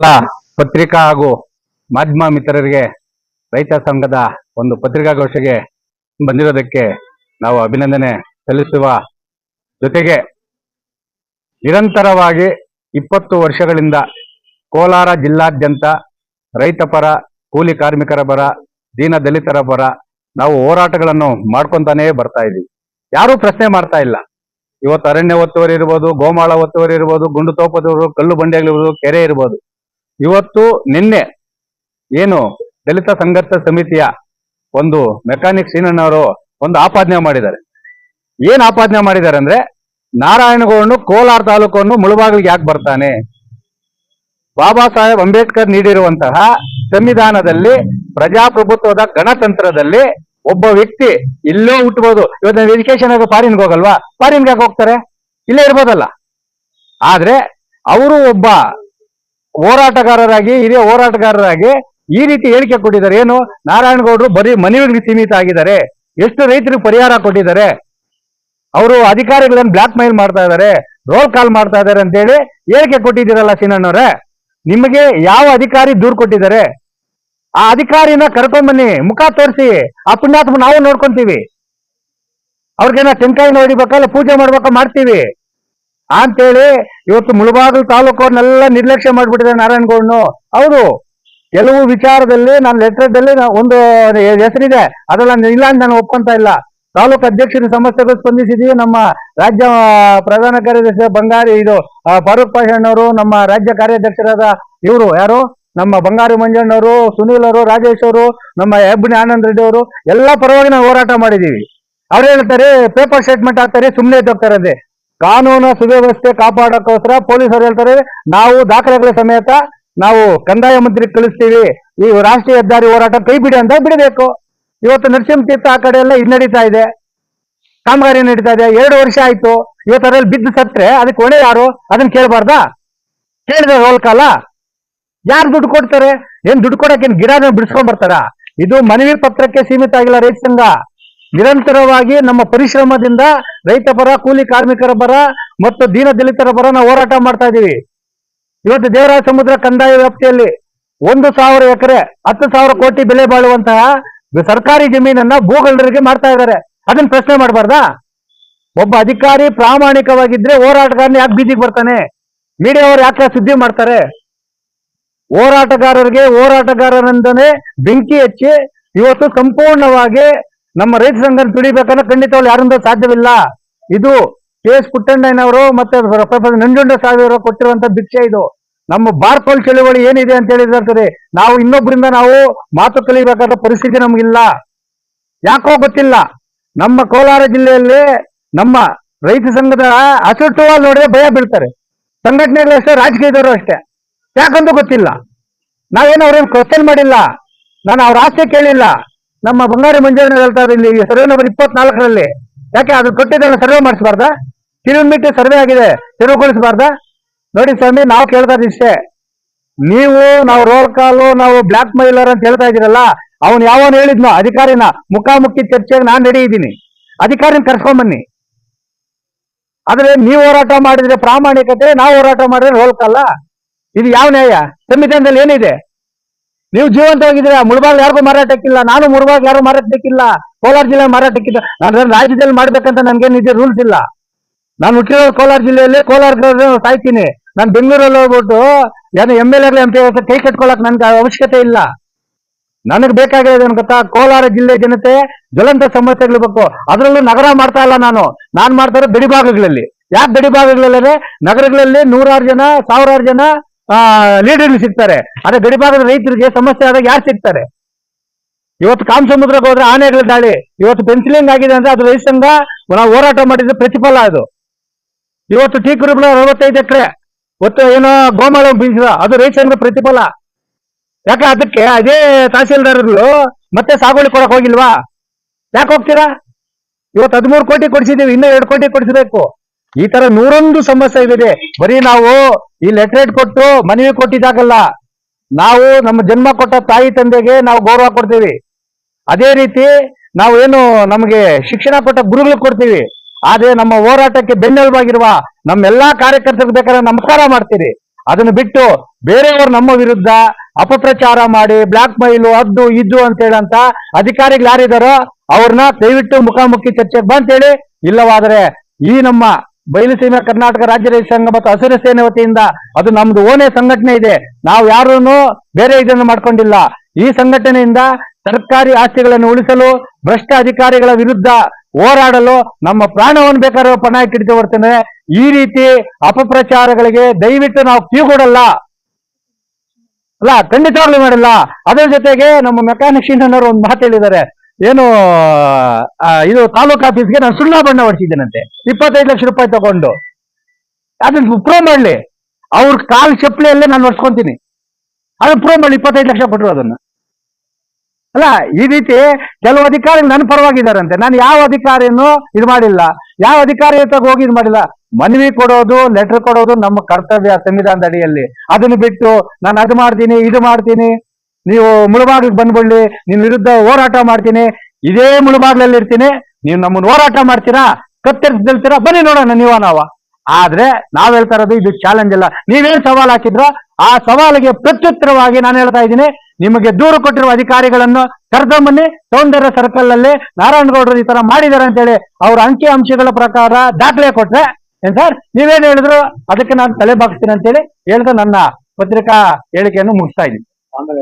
ಪತ್ರಿಕಾ ಹಾಗೂ ಮಾಧ್ಯಮ ಮಿತ್ರರಿಗೆ ರೈತ ಸಂಘದ ಒಂದು ಪತ್ರಿಕಾಗೋಷ್ಠಿಗೆ ಬಂದಿರೋದಕ್ಕೆ ನಾವು ಅಭಿನಂದನೆ ಸಲ್ಲಿಸುವ ಜೊತೆಗೆ ನಿರಂತರವಾಗಿ ಇಪ್ಪತ್ತು ವರ್ಷಗಳಿಂದ ಕೋಲಾರ ಜಿಲ್ಲಾದ್ಯಂತ ರೈತ ಪರ, ಕೂಲಿ ಕಾರ್ಮಿಕರ ಪರ, ದೀನ ದಲಿತರ ಪರ ನಾವು ಹೋರಾಟಗಳನ್ನು ಮಾಡ್ಕೊಂತಾನೇ ಬರ್ತಾ ಇದ್ದೀವಿ. ಯಾರೂ ಪ್ರಶ್ನೆ ಮಾಡ್ತಾ ಇಲ್ಲ. ಇವತ್ತು ಅರಣ್ಯ ಒತ್ತುವರಿ ಇರ್ಬೋದು, ಗೋಮಾಳ ಒತ್ತುವರಿ ಇರ್ಬೋದು, ಗುಂಡು ತೋಪದವರು, ಕಲ್ಲು ಬಂಡೆಗಳಿರ್ಬೋದು, ಕೆರೆ ಇರ್ಬೋದು. ಇವತ್ತು ನಿನ್ನೆ ಏನು ದಲಿತ ಸಂಘರ್ಷ ಸಮಿತಿಯ ಒಂದು ಮೆಕ್ಯಾನಿಕ್ ಸೀನಣ್ಣವರು ಒಂದು ಆಪಾದನೆ ಮಾಡಿದ್ದಾರೆ. ಏನ್ ಆಪಾದನೆ ಮಾಡಿದ್ದಾರೆ ಅಂದ್ರೆ ನಾರಾಯಣಗೌಡನು ಕೋಲಾರ ತಾಲೂಕನ್ನು ಮುಳುಬಾಗಿಲಿಗೆ ಯಾಕೆ ಬರ್ತಾನೆ? ಬಾಬಾ ಸಾಹೇಬ್ ಅಂಬೇಡ್ಕರ್ ನೀಡಿರುವಂತಹ ಸಂವಿಧಾನದಲ್ಲಿ, ಪ್ರಜಾಪ್ರಭುತ್ವದ ಗಣತಂತ್ರದಲ್ಲಿ ಒಬ್ಬ ವ್ಯಕ್ತಿ ಇಲ್ಲೋ ಹುಟ್ಟಬಹುದು ಇವತ್ತು ಎಜುಕೇಶನ್ ಆಗ ಫಾರಿನ್ಗೆ ಹೋಗಲ್ವಾ? ಫಾರಿನ್ಗೆ ಯಾಕೆ ಹೋಗ್ತಾರೆ? ಇಲ್ಲೇ ಇರ್ಬೋದಲ್ಲ. ಆದ್ರೆ ಅವರು ಒಬ್ಬ ಹೋರಾಟಗಾರರಾಗಿ, ಹಿರಿಯ ಹೋರಾಟಗಾರರಾಗಿ ಈ ರೀತಿ ಹೇಳಿಕೆ ಕೊಟ್ಟಿದ್ದಾರೆ. ಏನು? ನಾರಾಯಣಗೌಡರು ಬರೀ ಮನವಿಗೆ ಸೀಮಿತ ಆಗಿದ್ದಾರೆ. ಎಷ್ಟು ರೈತರಿಗೆ ಪರಿಹಾರ ಕೊಟ್ಟಿದ್ದಾರೆ? ಅವರು ಅಧಿಕಾರಿಗಳನ್ನು ಬ್ಲಾಕ್ ಮೇಲ್ ಮಾಡ್ತಾ ಇದ್ದಾರೆ. ರೋಲ್ ಕಾಲ್ ಮಾಡ್ತಾ ಇದ್ದಾರೆ ಅಂತೇಳಿ ಹೇಳಿಕೆ ಕೊಟ್ಟಿದ್ದೀರಲ್ಲ ಸೀನಣ್ಣವ್ರೆ. ನಿಮಗೆ ಯಾವ ಅಧಿಕಾರಿ ದೂರು ಕೊಟ್ಟಿದ್ದಾರೆ? ಆ ಅಧಿಕಾರಿನ ಕರ್ಕೊಂಬನ್ನಿ ಮುಖ ತೋರಿಸಿ. ಆ ಪುಣ್ಯಾತ್ಮ ನಾವು ನೋಡ್ಕೊಂತೀವಿ. ಅವ್ರಿಗೇನ ಚೆಂಕಾಯಿ ನೋಡಿಬೇಕಲ್ಲ ಪೂಜೆ ಮಾಡ್ಬೇಕಾ ಮಾಡ್ತೀವಿ. ಅಂತೇಳಿ ಇವತ್ತು ಮುಳಬಾಗಿಲು ತಾಲೂಕವ್ರನ್ನೆಲ್ಲ ನಿರ್ಲಕ್ಷ್ಯ ಮಾಡ್ಬಿಟ್ಟಿದ್ದಾರೆ ನಾರಾಯಣಗೌಡನು ಹೌದು, ಕೆಲವು ವಿಚಾರದಲ್ಲಿ ನಾನು ಲೆಟರ್ದಲ್ಲಿ ಒಂದು ಹೆಸರಿದೆ. ಅದೆಲ್ಲ ಇಲ್ಲ ಅಂತ ನಾನು ಒಪ್ಪಂತ ಇಲ್ಲ. ತಾಲೂಕು ಅಧ್ಯಕ್ಷರ ಸಮಸ್ಯೆಗಳು ಸ್ಪಂದಿಸಿದೀವಿ. ನಮ್ಮ ರಾಜ್ಯ ಪ್ರಧಾನ ಕಾರ್ಯದರ್ಶಿ ಬಂಗಾರಿ, ಇದು ಫಾರೂಕ್ ಪಾಷಣ್ಣವರು, ನಮ್ಮ ರಾಜ್ಯ ಕಾರ್ಯಾಧ್ಯಕ್ಷರಾದ ಇವರು ಯಾರು? ನಮ್ಮ ಬಂಗಾರಿ ಮಂಜಣ್ಣವರು, ಸುನೀಲ್ ಅವರು, ರಾಜೇಶ್ ಅವರು, ನಮ್ಮ ಹೆಬ್ಬಣಿ ಆನಂದ್ ರೆಡ್ಡಿ ಅವರು, ಎಲ್ಲ ಪರವಾಗಿ ನಾವು ಹೋರಾಟ ಮಾಡಿದೀವಿ. ಅವ್ರು ಹೇಳ್ತಾರೆ ಪೇಪರ್ ಸ್ಟೇಟ್ಮೆಂಟ್ ಹಾಕ್ತಾರೆ ಸುಮ್ಮನೆ ಹೋಗ್ತಾರೆ ಕಾನೂನು ಸುವ್ಯವಸ್ಥೆ ಕಾಪಾಡೋಕ್ಕೋಸ್ಕರ ಪೊಲೀಸರು ಹೇಳ್ತಾರೆ, ನಾವು ದಾಖಲೆಗಳ ಸಮೇತ ನಾವು ಕಂದಾಯ ಮಂತ್ರಿ ಕಳಿಸ್ತೀವಿ, ಈ ರಾಷ್ಟ್ರೀಯ ಹೆದ್ದಾರಿ ಹೋರಾಟ ಕೈ ಬಿಡಿ ಅಂತ ಬಿಡಬೇಕು. ಇವತ್ತು ನರಸಿಂಹ ತೀರ್ಥ ಆ ಕಡೆ ಎಲ್ಲ ಇದು ನಡೀತಾ ಇದೆ. ಕಾಮಗಾರಿ ನಡೀತಾ ಇದೆ. ಎರಡು ವರ್ಷ ಆಯ್ತು. ಇವತ್ತು ಅದ್ರಲ್ಲಿ ಬಿದ್ದು ಸತ್ರೆ ಅದಕ್ಕೆ ಹೊಣೆ ಯಾರು? ಅದನ್ನ ಕೇಳಬಾರ್ದಾ? ಕೇಳಿದ್ರೆ ರೋಲ್ ಕಾಲ ಯಾರು ದುಡ್ಡು ಕೊಡ್ತಾರೆ? ಏನ್ ದುಡ್ಡು ಕೊಡಕ್ಕೆ ಏನ್ ಗಿಡನ ಬಿಡಿಸ್ಕೊಂಡ್ ಬರ್ತಾರ? ಇದು ಮನವಿ ಪತ್ರಕ್ಕೆ ಸೀಮಿತ ಆಗಿಲ್ಲ ರೈತ ಸಂಘ. ನಿರಂತರವಾಗಿ ನಮ್ಮ ಪರಿಶ್ರಮದಿಂದ ರೈತ ಪರ, ಕೂಲಿ ಕಾರ್ಮಿಕರ ಪರ ಮತ್ತು ದೀನ ದಲಿತರ ಪರ ನಾವು ಹೋರಾಟ ಮಾಡ್ತಾ ಇದೀವಿ ಇವತ್ತು ದೇವರಾಜ ಸಮುದ್ರ ಕಂದಾಯ ವ್ಯಾಪ್ತಿಯಲ್ಲಿ ಒಂದು ಸಾವಿರ ಎಕರೆ, ಹತ್ತು ಸಾವಿರ ಕೋಟಿ ಬೆಲೆ ಬಾಳುವಂತಹ ಸರ್ಕಾರಿ ಜಮೀನನ್ನ ಭೂಗಳ್ಳರಿಗೆ ಮಾಡ್ತಾ ಇದ್ದಾರೆ. ಅದನ್ನ ಪ್ರಶ್ನೆ ಮಾಡಬಾರ್ದಾ? ಒಬ್ಬ ಅಧಿಕಾರಿ ಪ್ರಾಮಾಣಿಕವಾಗಿದ್ರೆ ಹೋರಾಟಗಾರನ ಯಾಕೆ ಬೀದಿಗೆ ಬರ್ತಾನೆ? ಮೀಡಿಯಾವರು ಯಾಕೆ ಸುದ್ದಿ ಮಾಡ್ತಾರೆ? ಹೋರಾಟಗಾರರಿಗೆ, ಹೋರಾಟಗಾರರಿಂದನೇ ಬೆಂಕಿ ಹಚ್ಚಿ ಇವತ್ತು ಸಂಪೂರ್ಣವಾಗಿ ನಮ್ಮ ರೈತ ಸಂಘ ತುಳಿಬೇಕಂದ್ರೆ ಅವ್ರು ಯಾರಿಂದ ಸಾಧ್ಯವಿಲ್ಲ. ಇದು ಕೆ ಎಸ್ ಪುಟ್ಟಣ್ಣಯ್ಯನವರು ಮತ್ತೆ ಪ್ರೊಫೆಸರ್ ನಂಜುಂಡ ಸಾವಿರ ಕೊಟ್ಟಿರುವಂತ ಭಿಕ್ಷೆ ಇದು. ನಮ್ಮ ಬಾರ್ಕೋಲ್ ಚಳುವಳಿ ಏನಿದೆ ಅಂತ ಹೇಳಿದ್ರೆ ನಾವು ಇನ್ನೊಬ್ಬರಿಂದ ನಾವು ಮಾತು ಕಲಿಬೇಕಾದ ಪರಿಸ್ಥಿತಿ ನಮಗಿಲ್ಲ. ಯಾಕೋ ಗೊತ್ತಿಲ್ಲ. ನಮ್ಮ ಕೋಲಾರ ಜಿಲ್ಲೆಯಲ್ಲಿ ನಮ್ಮ ರೈತ ಸಂಘದ ಅಸಟುವಾಲ್ ನೋಡಿದ್ರೆ ಭಯ ಬೀಳ್ತಾರೆ. ಸಂಘಟನೆಗಳು ಅಷ್ಟೇ, ರಾಜಕೀಯದವರು ಅಷ್ಟೇ. ಯಾಕಂತ ಗೊತ್ತಿಲ್ಲ. ನಾವೇನು ಅವ್ರೇನು ಕ್ವಶನ್ ಮಾಡಿಲ್ಲ. ನಾನು ಅವ್ರ ಆಸೆ ಕೇಳಿಲ್ಲ. ನಮ್ಮ ಬಂಗಾರಿ ಮಂಜಣ್ಣ ಹೇಳ್ತಾರೆ ಇಲ್ಲಿ? ಸರ್ವೆ ನಂಬರ್ ಇಪ್ಪತ್ನಾಲ್ಕರಲ್ಲಿ. ಯಾಕೆ ಅದು ಕೊಟ್ಟಿದ್ದನ್ನ ಸರ್ವೆ ಮಾಡಿಸಬಾರ್ದಾ? ಕಿಲೋಮೀಟರ್ ಸರ್ವೆ ಆಗಿದೆ ತೆರವುಗೊಳಿಸಬಾರ್ದಾ ನೋಡಿ ಸ್ವಾಮಿ, ನಾವು ಕೇಳ್ತಾ ಇಷ್ಟೇ. ನೀವು, ನಾವು ರೋಲ್ ಕಾಲು ನಾವು ಬ್ಲಾಕ್ ಮೈಲರ್ ಅಂತ ಹೇಳ್ತಾ ಇದ್ದೀರಲ್ಲ, ಅವನು ಯಾವನು ಹೇಳಿದ್ನೋ, ಅಧಿಕಾರಿನ ಮುಖಾಮುಖಿ ಚರ್ಚೆಗೆ ನಾನು ರೆಡಿ ಇದ್ದೀನಿ. ಅಧಿಕಾರಿನ ಕರ್ಸ್ಕೊಂಡ್ಬನ್ನಿ ಆದ್ರೆ ನೀವು ಹೋರಾಟ ಮಾಡಿದ್ರೆ ಪ್ರಾಮಾಣಿಕತೆ, ನಾವು ಹೋರಾಟ ಮಾಡಿದ್ರೆ ರೋಲ್ ಕಾಲ ಇದು ಯಾವ ನ್ಯಾಯ? ಸಂವಿಧಾನದಲ್ಲಿ ಏನಿದೆ? ನೀವು ಜೀವಂತವಾಗಿದ್ದೀರಾ? ಮುಳಬಾಗ್ ಯಾರಿಗೂ ಮಾರಾಟಕ್ಕಿಲ್ಲ. ನಾನು ಮುಳಬಾಗ್ ಯಾರು ಮಾರಾಟಕ್ಕಿಲ್ಲ. ಕೋಲಾರ ಜಿಲ್ಲೆ ಮಾರಾಟಕ್ಕಿಲ್ಲ ನಾನು ರಾಜ್ಯದಲ್ಲಿ ಮಾಡ್ಬೇಕಂತ ನನ್ಗೇನಿದೆ ರೂಲ್ಸ್ ಇಲ್ಲ. ನಾನು ಹುಟ್ಟಿರೋ ಕೋಲಾರ ಜಿಲ್ಲೆಯಲ್ಲಿ ಕೋಲಾರ ಸಾಯ್ತೀನಿ. ನಾನು ಬೆಂಗಳೂರಲ್ಲಿ ಹೋಗ್ಬಿಟ್ಟು ಯಾರು ಎಂ ಎಲ್ ಎಂ ಪಿ ಕೈ ಕಟ್ಕೊಳಕ್ ನನ್ಗೆ ಅವಶ್ಯಕತೆ ಇಲ್ಲ. ನನಗೆ ಬೇಕಾಗಿರೋದು ಏನು ಗೊತ್ತಾ? ಕೋಲಾರ ಜಿಲ್ಲೆ ಜನತೆ ಜ್ವಲಂತ ಸಮಸ್ಯೆಗಳು ಬೇಕು. ಅದರಲ್ಲೂ ನಗರ ಮಾಡ್ತಾ ಇಲ್ಲ ನಾನು. ನಾನ್ ಮಾಡ್ತಾ ಇರೋ ಗಡಿಭಾಗಗಳಲ್ಲಿ ಯಾಕೆ ಗಡಿಭಾಗಗಳಲ್ಲಿ ನಗರಗಳಲ್ಲಿ ನೂರಾರು ಜನ, ಸಾವಿರಾರು ಜನ ಲೀಡರ್ಗಳು ಸಿಗ್ತಾರೆ. ಅದೇ ಗಡಿಭಾಗದ ರೈತರಿಗೆ ಸಮಸ್ಯೆ ಆದಾಗ ಯಾರು ಸಿಗ್ತಾರೆ? ಇವತ್ತು ಕಾಮ ಸಮುದ್ರಕ್ಕೆ ಹೋದ್ರೆ ಆನೆಗಳ ದಾಳಿ. ಇವತ್ತು ಪೆನ್ಸಿಲಿಂಗ್ ಆಗಿದೆ ಅಂದ್ರೆ ಅದು ರೈತ ಸಂಘ, ನಾವು ಹೋರಾಟ ಮಾಡಿದ್ರೆ ಪ್ರತಿಫಲ ಅದು. ಇವತ್ತು ಟೀ ಕುರುಬಳ ಅರವತ್ತೈದು ಎಕರೆ ಒತ್ತು ಏನೋ ಗೋಮಾಳ ಬೀಸಿದ ಅದು ರೈತ ಪ್ರತಿಫಲ. ಯಾಕೆ ಅದಕ್ಕೆ? ಅದೇ ತಹಸೀಲ್ದಾರ್ಗಳು ಮತ್ತೆ ಸಾಗುವಳಿ ಕೊಡಕ್ ಹೋಗಿಲ್ವಾ? ಯಾಕೆ ಹೋಗ್ತೀರಾ? ಇವತ್ತು ಹದಿಮೂರು ಕೋಟಿ ಕೊಡಿಸಿದೀವಿ ಇನ್ನೂ ಎರಡು ಕೋಟಿ ಕೊಡಿಸಬೇಕು. ಈ ತರ ನೂರೊಂದು ಸಮಸ್ಯೆ ಇದೆ. ಬರೀ ನಾವು ಈ ಲೆಟ್ರೇಟ್ ಕೊಟ್ಟು ಮನವಿ ಕೊಟ್ಟಿದ್ದಾಗಲ್ಲ, ನಾವು ನಮ್ಮ ಜನ್ಮ ಕೊಟ್ಟ ತಾಯಿ ತಂದೆಗೆ ನಾವು ಗೌರವ ಕೊಡ್ತೀವಿ. ಅದೇ ರೀತಿ ನಾವು ಏನು ನಮಗೆ ಶಿಕ್ಷಣ ಕೊಟ್ಟ ಗುರುಗಳಿಗೆ ಕೊಡ್ತೀವಿ. ಆದ್ರೆ ನಮ್ಮ ಹೋರಾಟಕ್ಕೆ ಬೆನ್ನೆಲುಬಾಗಿರುವ ನಮ್ಮೆಲ್ಲಾ ಕಾರ್ಯಕರ್ತರಿಗೆ ಬೇಕಾದ್ರೆ ನಮಸ್ಕಾರ ಮಾಡ್ತೀರಿ. ಅದನ್ನು ಬಿಟ್ಟು ಬೇರೆಯವರು ನಮ್ಮ ವಿರುದ್ಧ ಅಪಪ್ರಚಾರ ಮಾಡಿ ಬ್ಲಾಕ್ ಮೈಲು ಅದ್ದು, ಇದ್ದು ಅಂತ ಹೇಳಂತ ಅಧಿಕಾರಿಗಳು ಯಾರಿದಾರೋ ಅವ್ರನ್ನ ದಯವಿಟ್ಟು ಮುಖಾಮುಖಿ ಚರ್ಚೆಗೆ ಬಂತೇಳಿ ಇಲ್ಲವಾದರೆ ಈ ನಮ್ಮ ಬಯಲುಸೀಮೆ ಕರ್ನಾಟಕ ರಾಜ್ಯ ರೈತ ಸಂಘ ಮತ್ತು ಹಸಿರು ಸೇನೆ ವತಿಯಿಂದ ಅದು ನಮ್ದು ಓನೇ ಸಂಘಟನೆ ಇದೆ. ನಾವು ಯಾರೂನು ಬೇರೆ ಇದನ್ನು ಮಾಡ್ಕೊಂಡಿಲ್ಲ. ಈ ಸಂಘಟನೆಯಿಂದ ಸರ್ಕಾರಿ ಆಸ್ತಿಗಳನ್ನು ಉಳಿಸಲು, ಭ್ರಷ್ಟ ಅಧಿಕಾರಿಗಳ ವಿರುದ್ಧ ಹೋರಾಡಲು ನಮ್ಮ ಪ್ರಾಣವನ್ನು ಬೇಕಾದ್ರೆ ಪಣ ಇಟ್ಟಿದ್ದು ಬರ್ತೇನೆ ಈ ರೀತಿ ಅಪಪ್ರಚಾರಗಳಿಗೆ ದಯವಿಟ್ಟು ನಾವು ಕಿವಿಗೊಡಲ್ಲ ಅಲ್ಲ, ಖಂಡಿತವಾಗ್ಲೂ ಮಾಡಿಲ್ಲ ಅದರ ಜೊತೆಗೆ ನಮ್ಮ ಮೆಕ್ಯಾನಿಕ್ ಅನ್ನೋರು ಒಂದು ಮಾತು ಹೇಳಿದ್ದಾರೆ. ಏನು ಇದು ತಾಲೂಕು ಆಫೀಸ್ಗೆ ನಾನು ಸುಣ್ಣ ಬಣ್ಣ ಹೊಡಿಸಿದ್ದೇನಂತೆ. ಇಪ್ಪತ್ತೈದು ಲಕ್ಷ ರೂಪಾಯಿ ತಗೊಂಡು. ಅದನ್ನ ಪ್ರೂವ್ ಮಾಡ್ಲಿ. ಅವ್ರ ಕಾಲ್ ಚಪ್ಪಲಿಯಲ್ಲೇ ನಾನು ಹೊಡ್ಸ್ಕೊಂತೀನಿ ಅದನ್ನ ಪ್ರೂವ್ ಮಾಡಿ ಇಪ್ಪತ್ತೈದು ಲಕ್ಷ ಕೊಟ್ಟರು ಅದನ್ನ. ಅಲ್ಲ, ಈ ರೀತಿ ಕೆಲವು ಅಧಿಕಾರಿಗಳು ನನ್ನ ಪರವಾಗಿದ್ದಾರಂತೆ. ನಾನು ಯಾವ ಅಧಿಕಾರಿಯನ್ನು ಇದು ಮಾಡಿಲ್ಲ. ಯಾವ ಅಧಿಕಾರಿ ಹತ್ರ ಹೋಗಿ ಇದು ಮಾಡಿಲ್ಲ. ಮನವಿ ಕೊಡೋದು ಲೆಟರ್ ಕೊಡೋದು ನಮ್ಮ ಕರ್ತವ್ಯ ಸಂವಿಧಾನದ ಅಡಿಯಲ್ಲಿ. ಅದನ್ನು ಬಿಟ್ಟು ನಾನು ಅದು ಮಾಡ್ತೀನಿ, ಇದು ಮಾಡ್ತೀನಿ. ನೀವು ಮುಳುಬಾಗ್ಲಿಗೆ ಬಂದ್ಬಿಡ್ಲಿ ನಿನ್ನ ವಿರುದ್ಧ ಹೋರಾಟ ಮಾಡ್ತೀನಿ, ಇದೇ ಮುಳುಬಾಗ್ಲಲ್ಲಿ ಇರ್ತೀನಿ ನೀವು ನಮ್ಮನ್ನ ಹೋರಾಟ ಮಾಡ್ತೀರಾ, ಕತ್ತರಿಸ್ದಿಲ್ತೀರಾ, ಬನ್ನಿ ನೋಡೋಣ ನೀವ ನಾವ. ಆದ್ರೆ ನಾವ್ ಹೇಳ್ತಾ ಇರೋದು ಇದು ಚಾಲೆಂಜ್ ಅಲ್ಲ. ನೀವೇನ್ ಸವಾಲ್ ಹಾಕಿದ್ರೋ ಆ ಸವಾಲಿಗೆ ಪ್ರತ್ಯುತ್ತರವಾಗಿ ನಾನು ಹೇಳ್ತಾ ಇದ್ದೀನಿ, ನಿಮಗೆ ದೂರು ಕೊಟ್ಟಿರುವ ಅಧಿಕಾರಿಗಳನ್ನು ಕರ್ಕೊಂಬನ್ನಿ ಸೌಂದರ್ಯ ಸರ್ಕಲ್ ಅಲ್ಲಿ ನಾರಾಯಣಗೌಡರು ಈ ತರ ಮಾಡಿದ್ದಾರೆ ಅಂತೇಳಿ ಅವ್ರ ಅಂಕಿ ಅಂಶಗಳ ಪ್ರಕಾರ ದಾಖಲೆ ಕೊಟ್ರೆ, ಏನ್ ಸರ್, ನೀವೇನ್ ಹೇಳಿದ್ರು, ಅದಕ್ಕೆ ನಾನು ತಲೆ ಬಾಗಿಸ್ತೀನಿ ಅಂತೇಳಿ ಹೇಳ್ತಾ ನನ್ನ ಪತ್ರಿಕಾ ಹೇಳಿಕೆಯನ್ನು ಮುಗಿಸ್ತಾ ಇದ್ದೀನಿ. ಆಮೇಲೆ